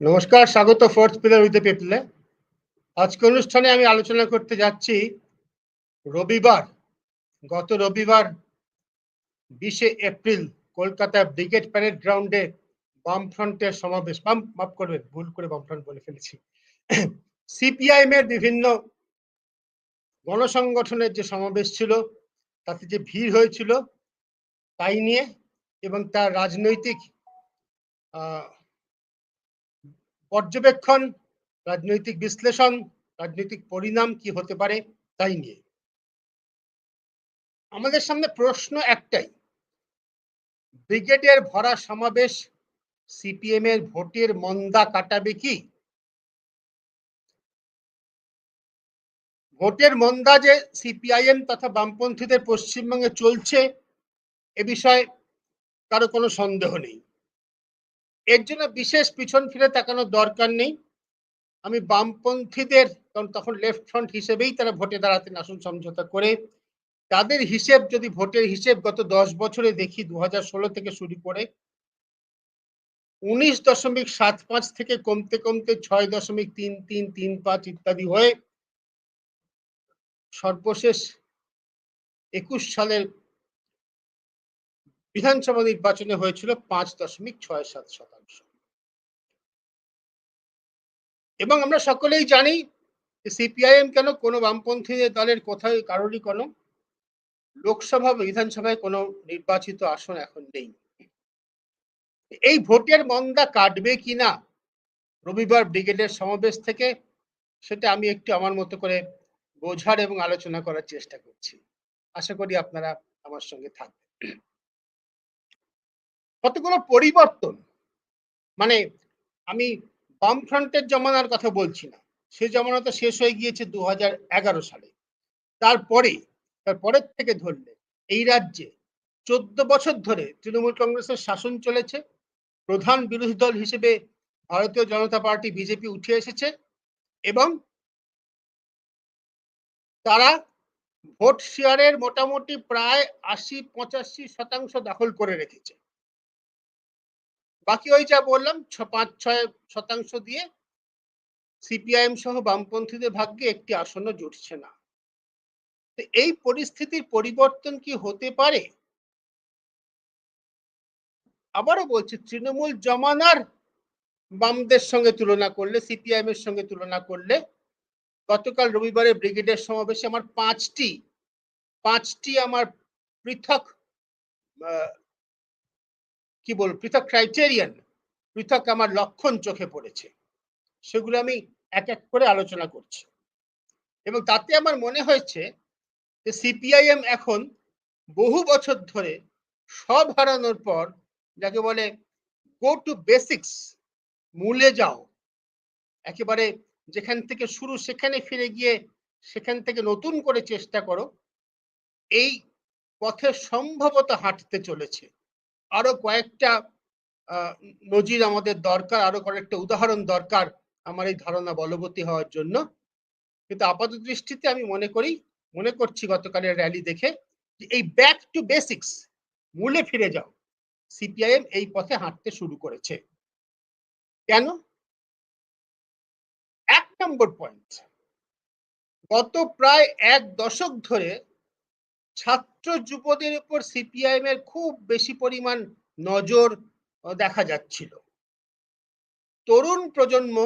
নমস্কার, স্বাগত fourth pillar with পিপলে আজকে অনুষ্ঠানে আমি আলোচনা করতে যাচ্ছি রবিবার, গত রবিবার বিশে এপ্রিল কলকাতা ব্রিগেড প্যারেড গ্রাউন্ডে বামফ্রন্টের সমাবেশ। বাম, মাফ করবেন, ভুল করে বামফ্রন্ট বলে ফেলেছি। সিপিআইএম এর বিভিন্ন গণসংগঠনের যে সমাবেশ ছিল, তাতে যে ভিড় হয়েছিল, তাই নিয়ে এবং তার রাজনৈতিক, আহ পর্যবেক্ষণ, রাজনৈতিক বিশ্লেষণ, রাজনৈতিক পরিণাম কি হতে পারে, তাই নিয়ে। আমাদের সামনে প্রশ্ন একটাই। ব্রিগেডের ভরা সমাবেশ সিপিএম এর ভোটের মন্দা কাটাবে কি? ভোটের মন্দা যে সিপিআইএম তথা বামপন্থীদের পশ্চিমবঙ্গে চলছে, এ বিষয়ে কারও কোনো সন্দেহ নেই। এর জন্য বিশেষ পিছন ফিরে তাকানোর দরকার নেই। আমি বামপন্থীদের, কারণ তখন লেফট ফ্রন্ট হিসেবেই তারা ভোটে দাঁড়াতেন আসন সমঝোতা করে। তাদের হিসেব যদি ভোটের হিসেব গত দশ বছরে দেখি দু থেকে শুরু করে, উনিশ দশমিক সাত পাঁচ থেকে কমতে কমতে ছয় দশমিক তিন তিন তিন পাঁচ ইত্যাদি হয়ে সর্বশেষ একুশ সালের বিধানসভা নির্বাচনে হয়েছিল পাঁচ দশমিক ছয় সাত শতাংশ। এবং আমরা সকলেই জানি সিপিআইএম কেন কোনো বামপন্থী দলের কোথায় কারোরই কোনো লোকসভা বিধানসভায় কোনো নির্বাচিত আসন এখন নেই। এই ভোটের মন্দা কাটবে কিনা রবিবার ব্রিগেডের সমাবেশ থেকে সেটা আমি একটু আমার মতো করে বোঝার এবং আলোচনা করার চেষ্টা করছি। আশা করি আপনারা আমার সঙ্গে থাকবেন। কতগুলো পরিবর্তন? মানে আমি বামফ্রন্টের জমানার কথা বলছি না। সে জমানা তো শেষ হয়ে গিয়েছে দু এগারো সালে। তারপরে, তারপরের থেকে ধরলে, এই রাজ্যে চোদ্দ বছর ধরে তৃণমূল কংগ্রেসের শাসন চলেছে। প্রধান বিরোধী দল হিসেবে ভারতীয় জনতা পার্টি বিজেপি উঠে এসেছে এবং তারা ভোট শেয়ারের মোটামুটি প্রায় আশি পঁচাশি শতাংশ দখল করে রেখেছে। বাকি ওই যা বললাম পাঁচ, ছয় শতাংশ দিয়ে সিপিআইএম সহ বামপন্থীদের ভাগ্যে একটি আসন্ন জুটছে না। এই পরিস্থিতির পরিবর্তন কি হতে পারে? আবারও বলছি, তৃণমূল জমানার বামদের সঙ্গে তুলনা করলে, সিপিআইএম এর সঙ্গে তুলনা করলে, গতকাল রবিবারে ব্রিগেডের সমাবেশে আমার পাঁচটি পাঁচটি আমার পৃথক কি বল পৃথক ক্রাইটেরিয়ান পৃথক আমার লক্ষণ চোখে পড়েছে। সেগুলো আমি এক এক করে আলোচনা করছি। এবং তাতে আমার মনে হয়েছে যে সিপিআইএম এখন বহু বছর ধরে সব হারানোর পর যাকে বলে গো টু বেসিক্স মূলে যাও। একেবারে যেখান থেকে শুরু সেখানে ফিরে গিয়ে সেখান থেকে নতুন করে চেষ্টা করো। এই পথে সম্ভবত হাঁটতে চলেছে। আরও কয়েকটা নজির আমাদের দরকার, আরও কয়েকটা উদাহরণ দরকার আমার এই ধারণা বলবতী হওয়ার জন্য। কিন্তু আপাত দৃষ্টিতে আমি মনে করি, মনে করছি গতকালের র্যালি দেখে যে এই ব্যাক টু বেসিক্স মূলে ফিরে যাও। সিপিআইএম এই পথে হাঁটতে শুরু করেছে। কেন? এক নম্বর পয়েন্ট গত প্রায় এক দশক ধরে ছাত্র যুবদের উপর সিপিআইএম এর খুব বেশি পরিমাণ নজর দেখা যাচ্ছিল। তরুণ প্রজন্ম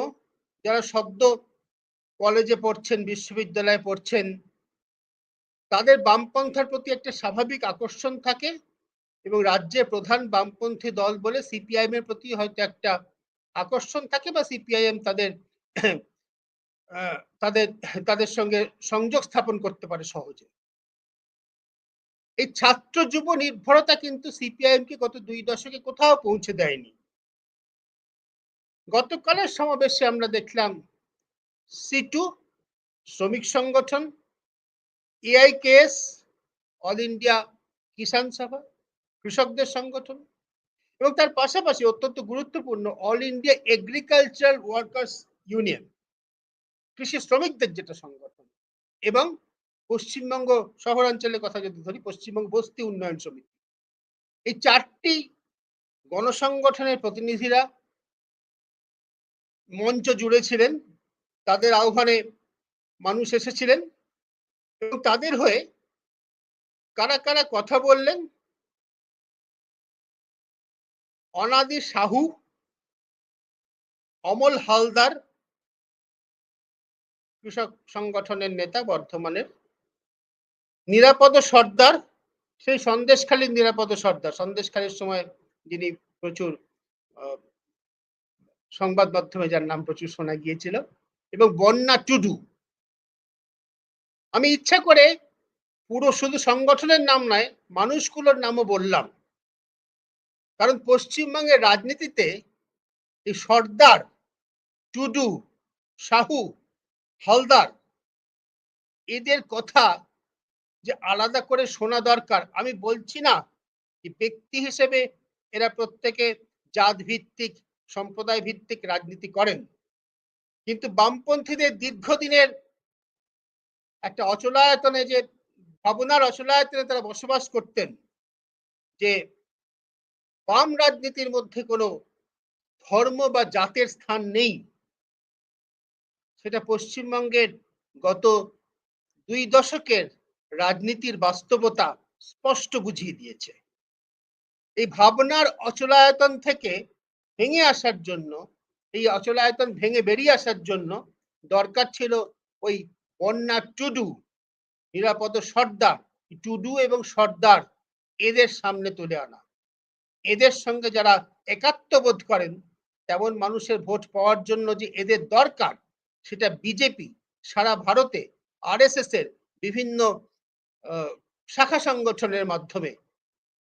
যারা সদ্য কলেজে পড়ছেন, বিশ্ববিদ্যালয়ে পড়ছেন, তাদের বামপন্থার প্রতি একটা স্বাভাবিক আকর্ষণ থাকে এবং রাজ্যের প্রধান বামপন্থী দল বলে সিপিআইএম এর প্রতি হয়তো একটা আকর্ষণ থাকে বা সিপিআইএম তাদের তাদের তাদের সঙ্গে সংযোগ স্থাপন করতে পারে সহজে। এই ছাত্র যুব নির্ভরতা কিন্তু সিপিআইএম কে গত দুই দশকে কোথাও পৌঁছে দেয়নি। গতকালের সমাবেশে আমরা দেখলাম সিটু শ্রমিক সংগঠন এআইকেএস অল ইন্ডিয়া কিষাণ সভা কৃষকদের সংগঠন এবং তার পাশাপাশি অত্যন্ত গুরুত্বপূর্ণ All India Agricultural Workers Union কৃষি শ্রমিকদের যেটা সংগঠন এবং পশ্চিমবঙ্গ শহরাঞ্চলের কথা যদি ধরি, পশ্চিমবঙ্গ বস্তি উন্নয়ন সমিতি। এই চারটি গণসংগঠনের প্রতিনিধিরা মঞ্চ জুড়ে ছিলেন, তাদের আহ্বানে মানুষ এসেছিলেন এবং তাদের হয়ে কারা কারা কথা বললেন, অনাদি সাহু, অমল হালদার, কৃষক সংগঠনের নেতা বর্ধমানের নিরাপদ সর্দার, সেই সন্দেশখালীর নিরাপদ সর্দার, সন্দেশখালীর সময় যিনি প্রচুর সংবাদ মাধ্যমে যার নাম প্রচুর শোনা গিয়েছিল, এবং বন্যা টুডু। আমি ইচ্ছা করে পুরো শুধু সংগঠনের নাম নয়, মানুষগুলোর নামও বললাম। কারণ পশ্চিমবঙ্গের রাজনীতিতে এই সর্দার, টুডু সাহু হালদার, এদের কথা যে আলাদা করে শোনা দরকার। আমি বলছি না যে ব্যক্তি হিসেবে এরা প্রত্যেকে জাত ভিত্তিক সম্প্রদায় ভিত্তিক রাজনীতি করেন। কিন্তু বামপন্থীদের দীর্ঘদিনের একটা অচলায়তনে যে ভাবনার অচলায়তনে তারা বসবাস করতেন, যে বাম রাজনীতির মধ্যে কোনো ধর্ম বা জাতের স্থান নেই। সেটা পশ্চিমবঙ্গের গত দুই দশকের রাজনীতির বাস্তবতা স্পষ্ট বুঝিয়ে দিয়েছে। এই ভাবনার অচলায়তন থেকে ভেঙে আসার জন্য, এই অচলায়তন ভেঙে বেরিয়ে আসার জন্য দরকার ছিল ওই বন্যা টুডু, নিরাপদ সর্দার, টুডু এবং সর্দার এদের সামনে তুলে আনা। এদের সঙ্গে যারা একাত্ম বোধ করেন, তেমন মানুষের ভোট পাওয়ার জন্য যে এদের দরকার, সেটা বিজেপি, সারা ভারতে আরএসএস এর বিভিন্ন শাখা সংগঠনের মাধ্যমে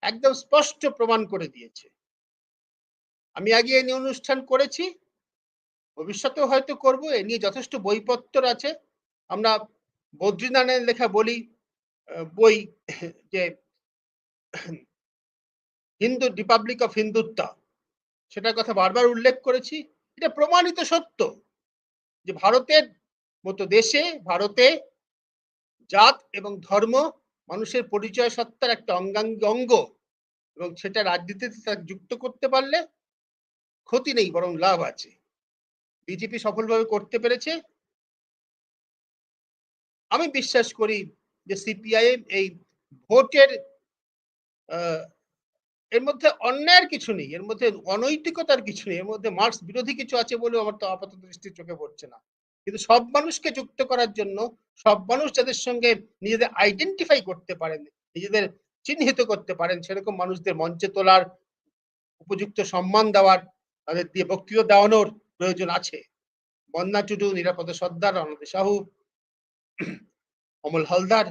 একদম স্পষ্ট প্রমাণ করে দিয়েছে। আমি আগে এ নিয়ে অনুষ্ঠান করেছি, ভবিষ্যতেও হয়তো করব, এ নিয়ে যথেষ্ট বইপত্র আছে। আমরা বদ্রীনারায়ণের লেখা বলি বই যে হিন্দু, রিপাবলিক অফ হিন্দুত্ব, সেটার কথা বারবার উল্লেখ করেছি। এটা প্রমাণিত সত্য যে ভারতের মতো দেশে, ভারতে জাত এবং ধর্ম মানুষের পরিচয় সত্তার একটা অঙ্গাঙ্গী অঙ্গ এবং সেটা রাজনীতিতে তার যুক্ত করতে পারলে ক্ষতি নেই, বরং লাভ আছে। বিজেপি সফলভাবে করতে পেরেছে। আমি বিশ্বাস করি যে সিপিআইএম এই ভোটের এর মধ্যে অন্যায়ের কিছু নেই, এর মধ্যে অনৈতিকতার কিছু নেই, এর মধ্যে মার্কস বিরোধী কিছু আছে বলে আমার তো আপাতত দৃষ্টির চোখে পড়ছে না। কিন্তু সব মানুষকে যুক্ত করার জন্য সব মানুষ যাদের সঙ্গে নিজেদের আইডেন্টিফাই করতে পারেন, নিজেদের চিহ্নিত করতে পারেন, সেরকম মানুষদের মঞ্চে তোলার, উপযুক্ত সম্মান দেওয়ার, তাদের দিয়ে বক্তৃতা দেওয়ানোর প্রয়োজন আছে। বন্যা টুডু, নিরাপদ সর্দার, অনন্ত সাহু, অমল হালদার,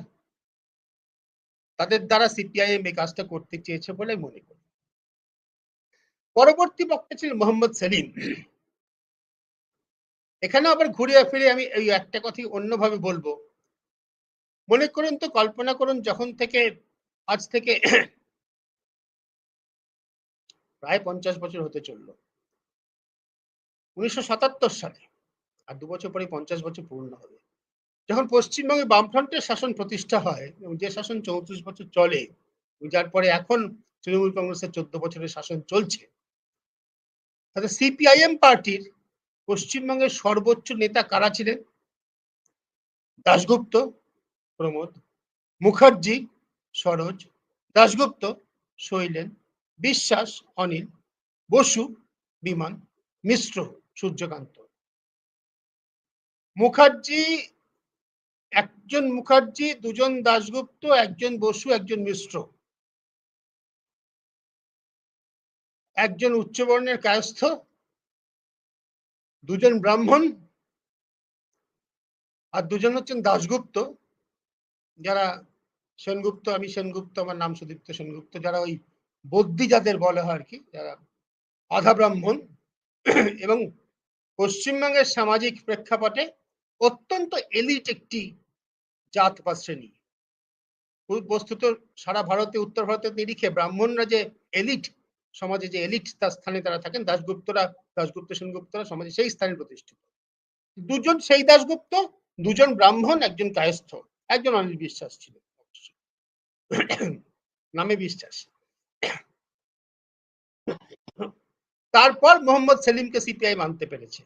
তাদের দ্বারা সিপিআইএম এই কাজটা করতে চেয়েছে বলে মনে করি। পরবর্তী বক্তা ছিলেন মোহাম্মদ সেলিম। এখানে আবার ঘুরে ফিরে আমি এই একটা কথাই অন্যভাবে বলব। মনে করুন তো, কল্পনা করুন যখন থেকে, আজ থেকে প্রায় পঞ্চাশ বছর হতে চলল। উনিশশো সাতাত্তর সালে, আর দু বছর পরে পঞ্চাশ বছর পূর্ণ হবে। যখন পশ্চিমবঙ্গে বামফ্রন্টের শাসন প্রতিষ্ঠা হয়, এবং যে শাসন চৌত্রিশ বছর চলে যার পরে এখন তৃণমূল কংগ্রেসের চোদ্দ বছরের শাসন চলছে সিপিআইএম পার্টির পশ্চিমবঙ্গের সর্বোচ্চ নেতা কারা ছিলেন? দাশগুপ্ত, প্রমোদ, মুখার্জি, সরোজ, দাশগুপ্ত, শৈলেন, বিশ্বাস, অনিল, বসু, বিমান, মিশ্র, সূর্যকান্ত। মুখার্জি, একজন মুখার্জি, দুজন দাশগুপ্ত, একজন বসু, একজন মিশ্র। একজন উচ্চবর্ণের কায়স্থ দুজন ব্রাহ্মণ আর দুজন হচ্ছেন দাশগুপ্ত। যারা সেনগুপ্ত, আমি সেনগুপ্ত, আমার নাম সুদীপ্ত সেনগুপ্ত, যারা ওই বদ্যি যাদের বলা হয় আর কি যারা আধা ব্রাহ্মণ। এবং পশ্চিমবঙ্গের সামাজিক প্রেক্ষাপটে অত্যন্ত এলিট একটি জাত বা শ্রেণি। বস্তুত সারা ভারতে, উত্তর ভারতের নিরিখে ব্রাহ্মণরা যে এলিট সমাজে যে এলিট তার স্থানে তারা থাকেন, দাশগুপ্তরা, দাশগুপ্ত সেনগুপ্তরা সমাজে সেই স্থানে প্রতিষ্ঠিত। দুজন সেই দাশগুপ্ত, দুজন ব্রাহ্মণ, একজন কায়স্থ, একজন অনিল বিশ্বাস ছিল। নামে বিশ্বাস। তারপর মোহাম্মদ সেলিমকে সিপিআই মানতে পেরেছে।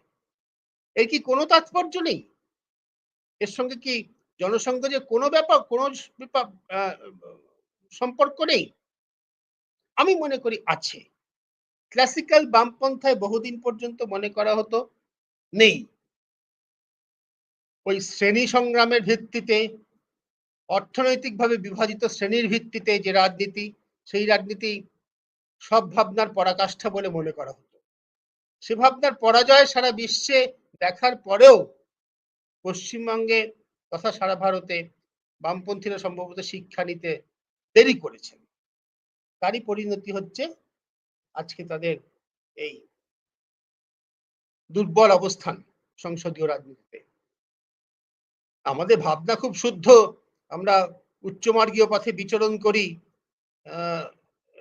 এর কি কোনো তাৎপর্য নেই? এর সঙ্গে কি জনসংঘ যে কোনো ব্যাপার কোনো সম্পর্ক নেই? আমি মনে করি আছে। ক্লাসিক্যাল বামপন্থায় বহুদিন পর্যন্ত মনে করা হতো, নেই। ওই শ্রেণি সংগ্রামের ভিত্তিতে, অর্থনৈতিকভাবে বিভাজিত শ্রেণির ভিত্তিতে যে রাজনীতি, সেই রাজনীতি সব ভাবনার পরাকাষ্ঠা বলে মনে করা হতো। সে ভাবনার পরাজয় সারা বিশ্বে দেখার পরেও পশ্চিমবঙ্গে তথা সারা ভারতে বামপন্থীরা সম্ভবত শিক্ষা নিতে দেরি করেছেন। তারই পরিণতি হচ্ছে আজকে তাদের এই দুর্বল অবস্থান সংসদীয় রাজনীতিতে। আমাদের ভাবনা খুব শুদ্ধ। আমরা উচ্চমার্গীয় পথে বিচরণ করি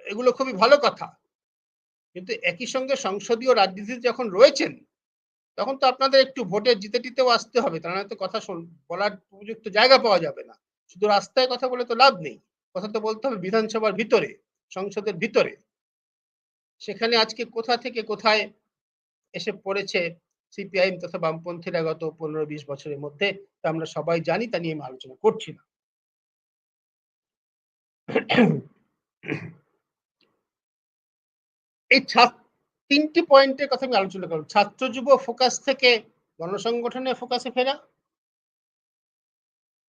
এগুলো খুবই ভালো কথা। কিন্তু একই সঙ্গে সংসদীয় রাজনীতিতে যখন রয়েছেন, তখন তো আপনাদের একটু ভোটে জিতে টিতেও আসতে হবে তা নয়তো কথা শোন- বলার উপযুক্ত জায়গা পাওয়া যাবে না। শুধু রাস্তায় কথা বলে তো লাভ নেই। কথা তো বলতে হবে বিধানসভার ভিতরে। সংসদের ভিতরে। সেখানে আজকে কোথা থেকে কোথায় এসে পড়েছে সিপিআইএম তথা বামপন্থীরা গত পনেরো বিশ বছরের মধ্যে, তা আমরা সবাই জানি, তা নিয়ে আমি আলোচনা করছি না। এই তিনটি পয়েন্টের কথা আমি আলোচনা করব। ছাত্র যুব ফোকাস থেকে গণসংগঠনের ফোকাসে ফেরা।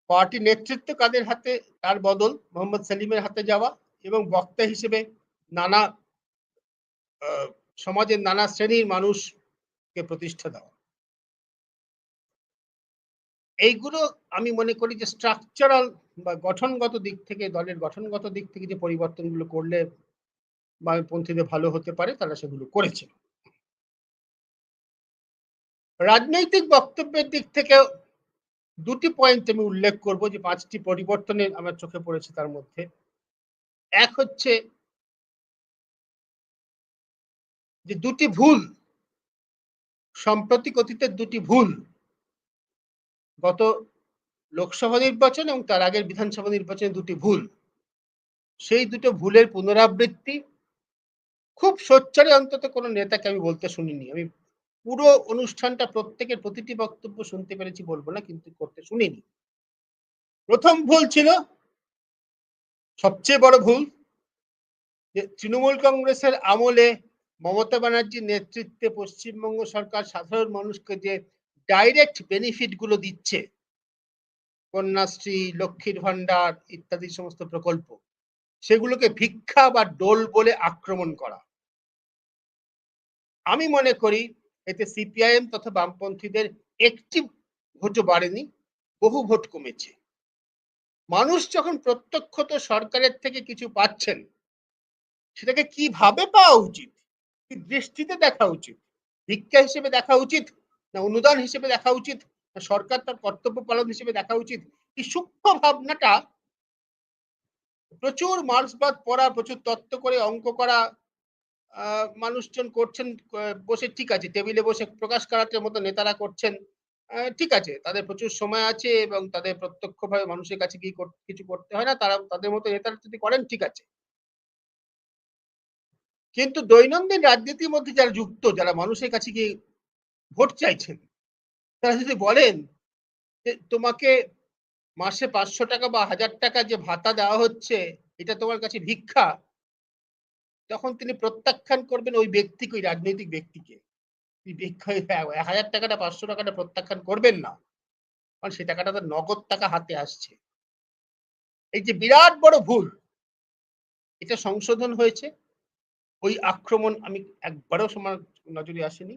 পার্টি নেতৃত্ব কাদের হাতে? তার বদল মোহাম্মদ সেলিমের হাতে যাওয়া। এবং বক্তা হিসেবে নানা সমাজের নানা শ্রেণির মানুষকে প্রতিষ্ঠা দেওয়া। এইগুলো আমি মনে করি যে স্ট্রাকচারাল বা গঠনগত দিক থেকে, দলের গঠনগত দিক থেকে যে পরিবর্তনগুলো করলে বামপন্থীদের ভালো হতে পারে, তারা সেগুলো করেছে। রাজনৈতিক বক্তব্যের দিক থেকে দুটি পয়েন্ট আমি উল্লেখ করব যে পাঁচটি পরিবর্তনের আমার চোখে পড়েছে তার মধ্যে। এক হচ্ছে যে দুটি ভুল সাম্প্রতিক অতীতের দুটি ভুল গত লোকসভা নির্বাচন এবং তার আগের বিধানসভা নির্বাচনে দুটি ভুল। সেই দুটো ভুলের পুনরাবৃত্তি খুব সোচ্চারে অন্তত কোনো নেতাকে আমি বলতে শুনিনি। আমি পুরো অনুষ্ঠানটা প্রত্যেকের প্রতিটি বক্তব্য শুনতে পেরেছি বলব না, কিন্তু করতে শুনিনি। প্রথম ভুল ছিল সবচেয়ে বড় ভুল যে তৃণমূল কংগ্রেসের আমলে মমতা ব্যানার্জির নেতৃত্বে পশ্চিমবঙ্গ সরকার সাধারণ মানুষকে যে ডাইরেক্ট বেনিফিটগুলো দিচ্ছে, কন্যাশ্রী, লক্ষ্মীর ভান্ডার ইত্যাদি সমস্ত প্রকল্প, সেগুলোকে ভিক্ষা বা ডোল বলে আক্রমণ করা। আমি মনে করি এতে সিপিআইএম তথা বামপন্থীদের একটি ভোটও বাড়েনি, বহু ভোট কমেছে। মানুষ যখন প্রত্যক্ষত সরকারের থেকে কিছু পাচ্ছেন, সেটাকে কীভাবে পাওয়া উচিত? কি দৃষ্টিতে দেখা উচিত? ভিক্ষা হিসেবে দেখা উচিত? না অনুদান হিসেবে দেখা উচিত? না সরকার তার কর্তব্য পালন হিসেবে দেখা উচিত? এই সূক্ষ্ম ভাবনাটা প্রচুর মার্ক্সবাদ পড়া, প্রচুর তত্ত্ব করে অঙ্ক করা মানুষজন করছেন বসে ঠিক আছে, টেবিলে বসে প্রকাশ কারাটের মতো নেতারা করছেন। ঠিক আছে, তাদের প্রচুর সময় আছে এবং তাদের প্রত্যক্ষভাবে মানুষের কাছে গিয়ে কিছু করতে হয় না, তারা, তাদের মতো নেতারা যদি করেন, ঠিক আছে। কিন্তু দৈনন্দিন রাজনীতির মধ্যে যারা যুক্ত, যারা মানুষের কাছে গিয়ে ভোট চাইছেন, তারা যদি বলেন যে, তোমাকে মাসে পাঁচশো টাকা বা হাজার টাকা যে ভাতা দেওয়া হচ্ছে, এটা তোমার কাছে ভিক্ষা, তখন তিনি প্রত্যাখ্যান করবেন ওই ব্যক্তিকে, ওই রাজনৈতিক ব্যক্তিকে। হাজার টাকাটা পাঁচশো টাকাটা প্রত্যাখ্যান করবেন না। কারণ সেই টাকাটা তার নগদ টাকা হাতে আসছে। এই যে বিরাট বড় ভুল, এটা সংশোধন হয়েছে। ওই আক্রমণ আমি একবারও সমাজ নজরে আসেনি।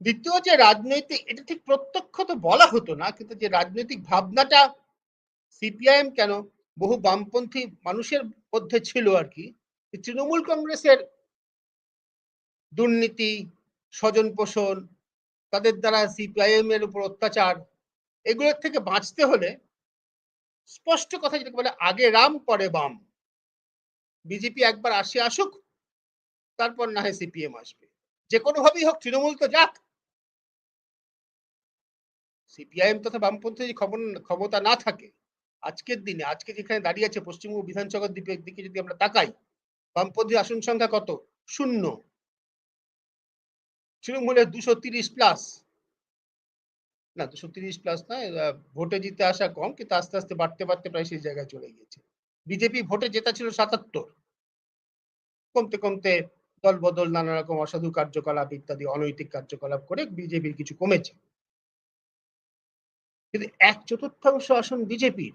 দ্বিতীয় যে রাজনৈতিক, এটা ঠিক প্রত্যক্ষ তো বলা হতো না, কিন্তু যে রাজনৈতিক ভাবনাটা সিপিআইএম কেন, বহু বামপন্থী মানুষের মধ্যে ছিল আর কি তৃণমূল কংগ্রেসের দুর্নীতি স্বজন পোষণ তাদের দ্বারা সিপিআইএম এর উপর অত্যাচার, এগুলোর থেকে বাঁচতে হলে স্পষ্ট কথা যেটাকে বলে আগে রাম, পরে বাম। বিজেপি একবার আসে আসুক, তারপর না হয় সিপিএম আসবে যে কোনো ভাবেই হোক, তৃণমূল তো যাক। সিপিআইএম তথা বামপন্থী যদি ক্ষমতা না থাকে, আজকের দিনে, আজকে যেখানে দাঁড়িয়ে আছে পশ্চিমবঙ্গ বিধানসভার দিকে দিকে যদি আমরা তাকাই বামপন্থী আসন সংখ্যা কত? শূন্য। তৃণমূলের দুশো তিরিশ প্লাস না দুশো তিরিশ প্লাস আহ, ভোটে জিতে আসা কম কিন্তু আস্তে আস্তে বাড়তে বাড়তে প্রায় সেই জায়গায় চলে গিয়েছে। বিজেপি ভোটে জেতা ছিল সাতাত্তর। কমতে কমতে দল বদল নানা রকম অসাধু কার্যকলাপ ইত্যাদি অনৈতিক কার্যকলাপ করে বিজেপির কিছু কমেছে। কিন্তু এক চতুর্থাংশ আসন বিজেপির।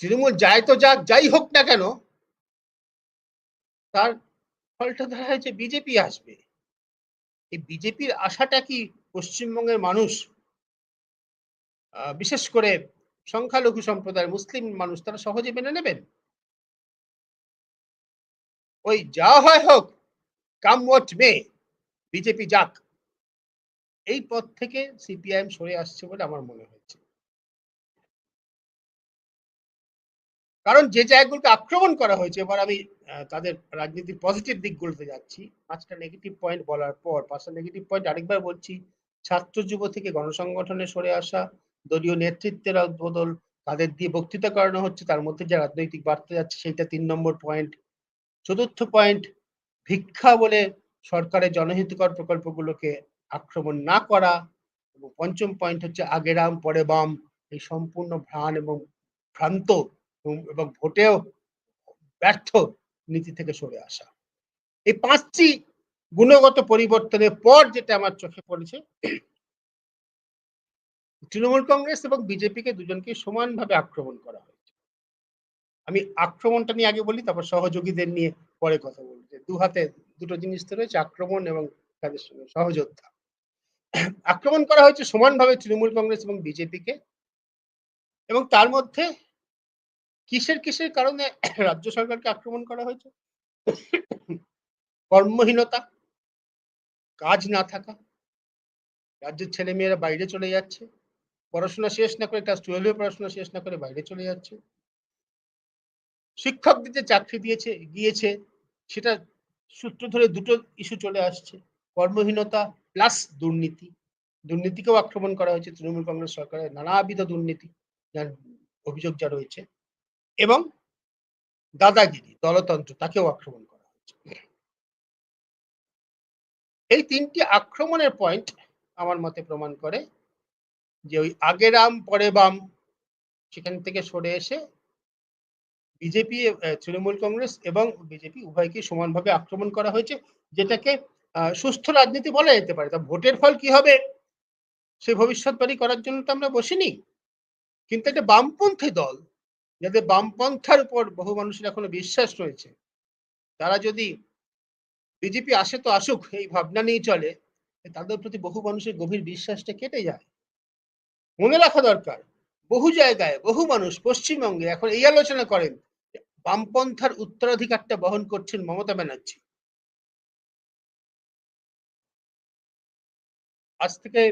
তৃণমূল যায় তো যাক যাই হোক না কেন তার ফলটা দাঁড়ায় যে বিজেপি আসবে। এই বিজেপির আশাটা কি পশ্চিমবঙ্গের মানুষ বিশেষ করে সংখ্যালঘু সম্প্রদায়ের মুসলিম মানুষ, তারা সহজে মেনে নেবেন? ওই যা হয় হোক, কাম ওয়াট মে বিজেপি যাক। এই পথ থেকে সিপিআইএম সরে আসছে বলে আমার মনে হয়েছে কারণ যে জায়গাগুলোকে আক্রমণ করা হয়েছে, এবার আমি তাদের রাজনীতির পজিটিভ দিকগুলোতে যাচ্ছি। পাঁচটা নেগেটিভ পয়েন্ট বলার পর, পাঁচটা নেগেটিভ পয়েন্ট আরেকবার বলছি, ছাত্র যুব থেকে গণসংগঠনে সরে আসা, দলীয় নেতৃত্বের বদল তাদের দিয়ে বক্তৃতা করানো হচ্ছে, তার মধ্যে যে রাজনৈতিক বার্তা যাচ্ছে, সেইটা তিন নম্বর পয়েন্ট চতুর্থ পয়েন্ট ভিক্ষা বলে সরকারের জনহিতকর প্রকল্পগুলোকে আক্রমণ না করা। এবং পঞ্চম পয়েন্ট হচ্ছে আগে রাম পরে বাম, এই সম্পূর্ণ ভ্রাণ এবং ভ্রান্ত এবং- ভোটেও ব্যর্থ নীতি থেকে সরে আসা। এই পাঁচটি গুণগত পরিবর্তনের পর যেটা আমার চোখে পড়েছে, তৃণমূল কংগ্রেস এবং বিজেপিকে দুজনকে সমানভাবে আক্রমণ করা হয়েছে। আমি আক্রমণটা নিয়ে আগে বলি, তারপর সহযোগীদের নিয়ে পরে কথা বলব। যে দু হাতে দুটো জিনিস তো রয়েছে, আক্রমণ এবং তাদের সঙ্গে সহযোদ্ধা। আক্রমণ করা হয়েছে সমানভাবে তৃণমূল কংগ্রেস এবং বিজেপিকে, এবং তার মধ্যে কিসের কিসের কারণে রাজ্য সরকারকে আক্রমণ করা হয়েছে? কর্মহীনতা, কাজ না থাকা, রাজ্যের ছেলে মেয়েরা বাইরে চলে যাচ্ছে, পড়াশোনা শেষ না করে ক্লাস টুয়েলভে পড়াশোনা শেষ না করে বাইরে চলে যাচ্ছে। শিক্ষকদের যে চাকরি দিয়েছে, গিয়েছে, সেটা সূত্র ধরে দুটো ইস্যু চলে আসছে। কর্মহীনতা প্লাস দুর্নীতি। দুর্নীতিকেও আক্রমণ করা হয়েছে তৃণমূল কংগ্রেস সরকারের নানাবিধ দুর্নীতি যার অভিযোগ যা রয়েছে। এবং দাদাগিরি, দলতন্ত্র, তাকেও আক্রমণ করা হয়েছে। এই তিনটি আক্রমণের পয়েন্ট আমার মতে প্রমাণ করে যে ওই আগে রাম পরে বাম সেখান থেকে সরে এসে বিজেপি তৃণমূল কংগ্রেস এবং বিজেপি উভয়কে সমানভাবে আক্রমণ করা হয়েছে, যেটাকে সুস্থ রাজনীতি বলা যেতে পারে। তা ভোটের ফল কি হবে? সে ভবিষ্যৎবাণী করার জন্য তো আমরা বসিনি। কিন্তু একটা বামপন্থী দল যাদের বামপন্থার উপর বহু মানুষের এখনও বিশ্বাস রয়েছে। তারা যদি বিজেপি আসে তো আসুক, এই ভাবনা নিয়ে চলে, তাদের প্রতি বহু মানুষের গভীর বিশ্বাসটা কেটে যায়। মনে রাখা দরকার, বহু জায়গায় বহু মানুষ পশ্চিমবঙ্গে এখন এই আলোচনা করেন বামপন্থার উত্তরাধিকারটা বহন করছেন মমতা ব্যানার্জি। আজ থেকে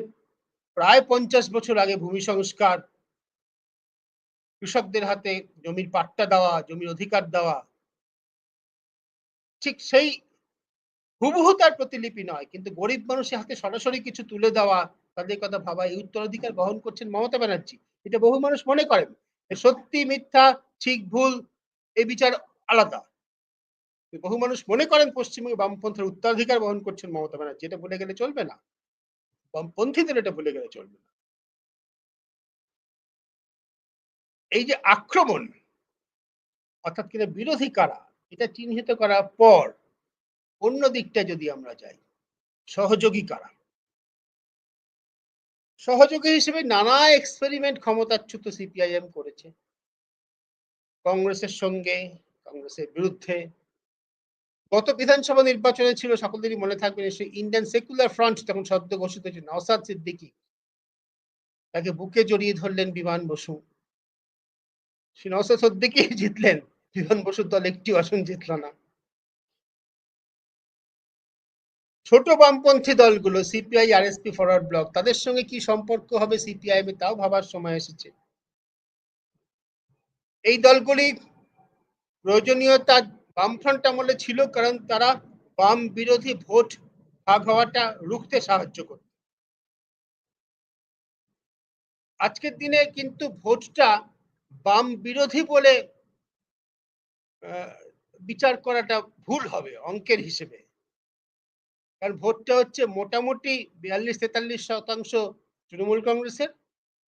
প্রায় পঞ্চাশ বছর আগে ভূমি সংস্কার কৃষকদের হাতে জমির পাট্টা দেওয়া, জমির অধিকার দেওয়া, ঠিক সেই হুবহু তার প্রতিলিপি নয়। কিন্তু গরিব মানুষের হাতে সরাসরি কিছু তুলে দেওয়া, তাদের কথা ভাবা, এই উত্তরাধিকার বহন করছেন মমতা ব্যানার্জি। এটা বহু মানুষ মনে করেন সত্যি, মিথ্যা, ঠিক, ভুল, এ বিচার আলাদা। বহু মানুষ মনে করেন পশ্চিমবঙ্গে বামপন্থের উত্তরাধিকার বহন করছেন মমতা ব্যানার্জি। এটা ভুলে গেলে চলবে না। বামপন্থীদের এটা ভুলে গেলে চলবে না। এই যে আক্রমণ, অর্থাৎ কিনা বিরোধী কারা, এটা চিহ্নিত করার পর অন্য দিকটা যদি আমরা যাই, সহযোগী কারা? সহযোগী হিসেবে নানা এক্সপেরিমেন্ট ক্ষমতাচ্যুত সিপিআইএম করেছে। কংগ্রেসের সঙ্গে, কংগ্রেসের বিরুদ্ধে। গত বিধানসভা নির্বাচনে ছিল সকলেরই মনে থাকবে নিশ্চয়ই ইন্ডিয়ান সেকুলার ফ্রন্ট তখন সদ্য ঘোষিত হয়েছে নওসাদ সিদ্দিকি, তাকে বুকে জড়িয়ে ধরলেন বিমান বসু। সে নওসাদ সিদ্দিকি জিতলেন। বিমান বসুর দল একটি আসন জিতল না। ছোট বামপন্থী দলগুলো সিপিআই, আরএসপি ফরওয়ার্ড ব্লক তাদের সঙ্গে কি সম্পর্ক হবে সিপিআইএম তাও ভাবার সময় এসেছে। এই দলগুলি প্রয়োজনীয়তা বামফ্রন্ট আমলে ছিল কারণ তারা বাম বিরোধী ভোট ভাগ হওয়াটা রুখতে সাহায্য করত। আজকের দিনে কিন্তু ভোটটা বাম বিরোধী বলে বিচার করাটা ভুল হবে অঙ্কের হিসেবে। কারণ ভোটটা হচ্ছে মোটামুটি বিয়াল্লিশ তেতাল্লিশ শতাংশ তৃণমূল কংগ্রেসের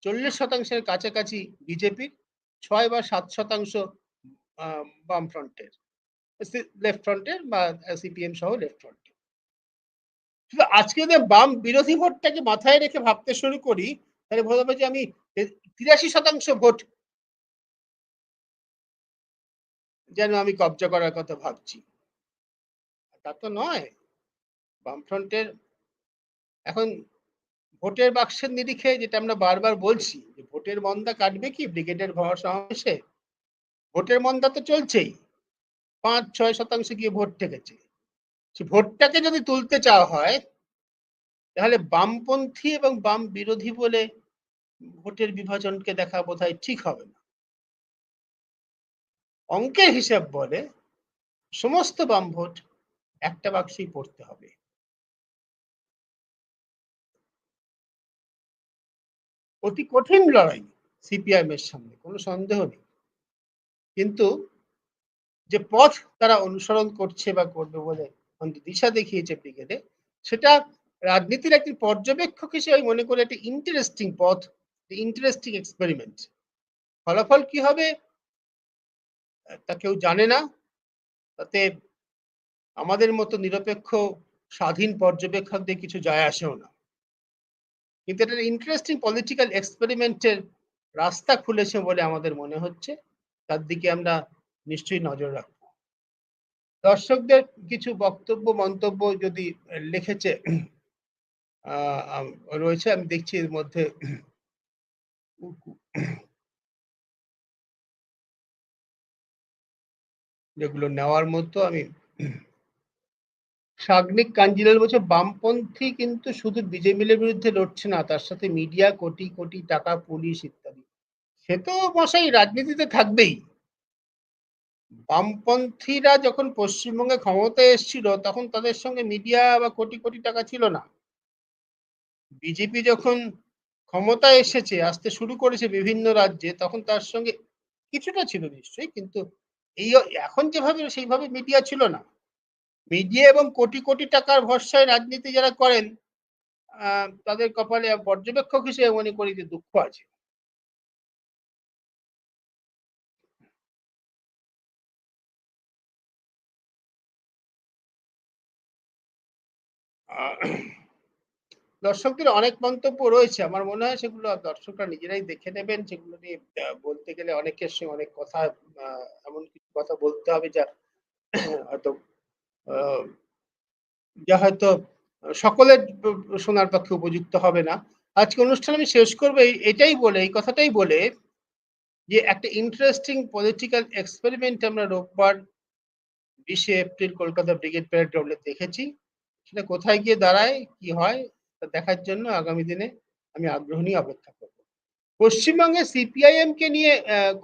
চল্লিশ শতাংশের কাছাকাছি বিজেপির ছয় বা সাত শতাংশ আহ, বামফ্রন্টের লেফট ফ্রন্টের বা সিপিএম সহ লেফট ফ্রন্টের শুধু আজকে যদি বাম বিরোধী ভোটটাকে মাথায় রেখে ভাবতে শুরু করি তাহলে বোঝা যাবে যে আমি তিরাশি শতাংশ ভোট যেন আমি কবজা করার কথা ভাবছি। তা তো নয়। বামফ্রন্টের এখন ভোটের বাক্সের নিরিখে যেটা আমরা বারবার বলছি, যে ভোটের মন্দা কাটবে কি? ব্রিগেডের ভর সমাবেশে? ভোটের মন্দা তো চলছেই। পাঁচ, ছয় শতাংশ গিয়ে ভোট ঠেকেছে। সে ভোটটাকে যদি তুলতে চাওয়া হয়, তাহলে বামপন্থী এবং বাম বিরোধী বলে ভোটের বিভাজনকে দেখা বোধহয় ঠিক হবে না। অঙ্কের হিসাব বলে সমস্ত বাম ভোট একটা বাক্সেই পড়তে হবে। অতি কঠিন লড়াই সিপিআইএম এর সামনে, কোনো সন্দেহ নেই। কিন্তু যে পথ তারা অনুসরণ করছে বা করবে বলে দিশা দেখিয়েছে ব্রিগেডে, সেটা রাজনীতির একটি পর্যবেক্ষক হিসেবে আমি মনে করি একটি ইন্টারেস্টিং পথ ইন্টারেস্টিং এক্সপেরিমেন্ট ফলাফল কি হবে? তা কেউ জানে না। তাতে আমাদের মতো নিরপেক্ষ, স্বাধীন পর্যবেক্ষকদের কিছু যায় আসেও না। কিন্তু এটা ইন্টারেস্টিং পলিটিক্যাল এক্সপেরিমেন্টের রাস্তা খুলেছে বলে আমাদের মনে হচ্ছে। তার দিকে আমরা নিশ্চয়ই নজর রাখব। দর্শকদের কিছু বক্তব্য, মন্তব্য যদি লিখেছে রয়েছে, আমি দেখছি এর মধ্যে যেগুলো নেওয়ার মতো আমি সাগ্নিক কাঞ্জিলাল বলছে, বামপন্থী কিন্তু শুধু বিজেপির বিরুদ্ধে লড়ছে না, তার সাথে মিডিয়া, কোটি কোটি টাকা, পুলিশ ইত্যাদি। সে তো মশাই রাজনীতিতে থাকবেই। বামপন্থীরা যখন পশ্চিমবঙ্গে ক্ষমতায় এসেছিল, তখন তাদের সঙ্গে মিডিয়া বা কোটি কোটি টাকা ছিল না। বিজেপি যখন ক্ষমতায় এসেছে, আসতে শুরু করেছে বিভিন্ন রাজ্যে, তখন তার সঙ্গে কিছুটা ছিল নিশ্চয়ই, কিন্তু এই এখন যেভাবে সেইভাবে মিডিয়া ছিল না। মিডিয়া এবং কোটি কোটি টাকার ভরসায় রাজনীতি যারা করেন তাদের কপালে পর্যবেক্ষক হিসেবে মনে করি যে দুঃখ আছে। আহ, দর্শকদের অনেক মন্তব্য রয়েছে। আমার মনে হয় সেগুলো দর্শকরা নিজেরাই দেখে নেবেন। সেগুলো নিয়ে বলতে গেলে অনেকের সঙ্গে অনেক কথা এমন কিছু কথা বলতে হবে যা, হয়তো যা হয়তো সকলের শোনার পক্ষে উপযুক্ত হবে না। আজকে অনুষ্ঠান আমি শেষ করব। এটাই বলে, এই কথাটাই বলে যে একটা ইন্টারেস্টিং পলিটিক্যাল এক্সপেরিমেন্ট আমরা রোববার বিশে এপ্রিল কলকাতা ব্রিগেড প্যারেড গ্রাউন্ডে দেখেছি। সেটা কোথায় গিয়ে দাঁড়ায়, কি হয় তা দেখার জন্য আগামী দিনে আমি আগ্রহ নিয়ে অপেক্ষা করব। পশ্চিমবঙ্গে সিপিআইএম কে নিয়ে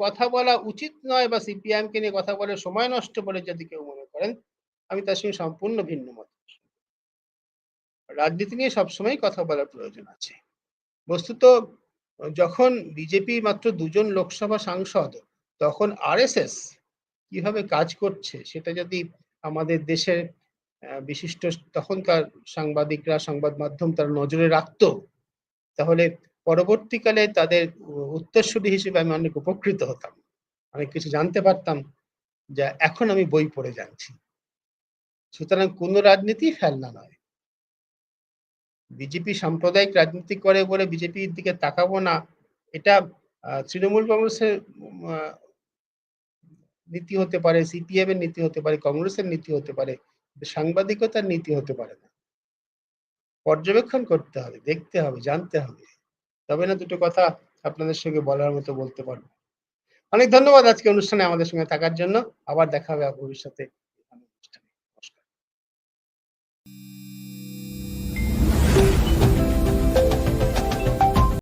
কথা বলা উচিত নয় বা সিপিআইএম কে নিয়ে কথা বলে সময় নষ্ট বলে যদি কেউ মনে করেন, আমি তার সঙ্গে সম্পূর্ণ ভিন্ন মত রাজনীতি নিয়ে সবসময় কথা বলার প্রয়োজন আছে। বস্তুত, যখন বিজেপি মাত্র দুজন লোকসভা সাংসদ, তখন আরএসএস কীভাবে কাজ করছে, সেটা যদি আমাদের দেশের বিশিষ্ট তখনকার সাংবাদিকরা, সংবাদ মাধ্যম তার নজরে রাখতো। তাহলে পরবর্তীকালে তাদের উত্তরসূরি হিসেবে আমি অনেক উপকৃত হতাম। অনেক কিছু জানতে পারতাম যা এখন আমি বই পড়ে জানছি। সুতরাং কোন রাজনীতি ফেলনা নয়। বিজেপি সাম্প্রদায়িক রাজনীতি করে বলে বিজেপির দিকে তাকাবো না, এটা তৃণমূল কংগ্রেসের নীতি হতে পারে সিপিএম এর নীতি হতে পারে, কংগ্রেসের নীতি হতে পারে। সাংবাদিকতার নীতি হতে পারে না। পর্যবেক্ষণ করতে হবে, দেখতে হবে, জানতে হবে। তবে না দুটো কথা আপনাদের সঙ্গে বলার মতো বলতে পারব। অনেক ধন্যবাদ আজকে অনুষ্ঠানে আমাদের সঙ্গে থাকার জন্য। আবার দেখা হবে ভবিষ্যতে।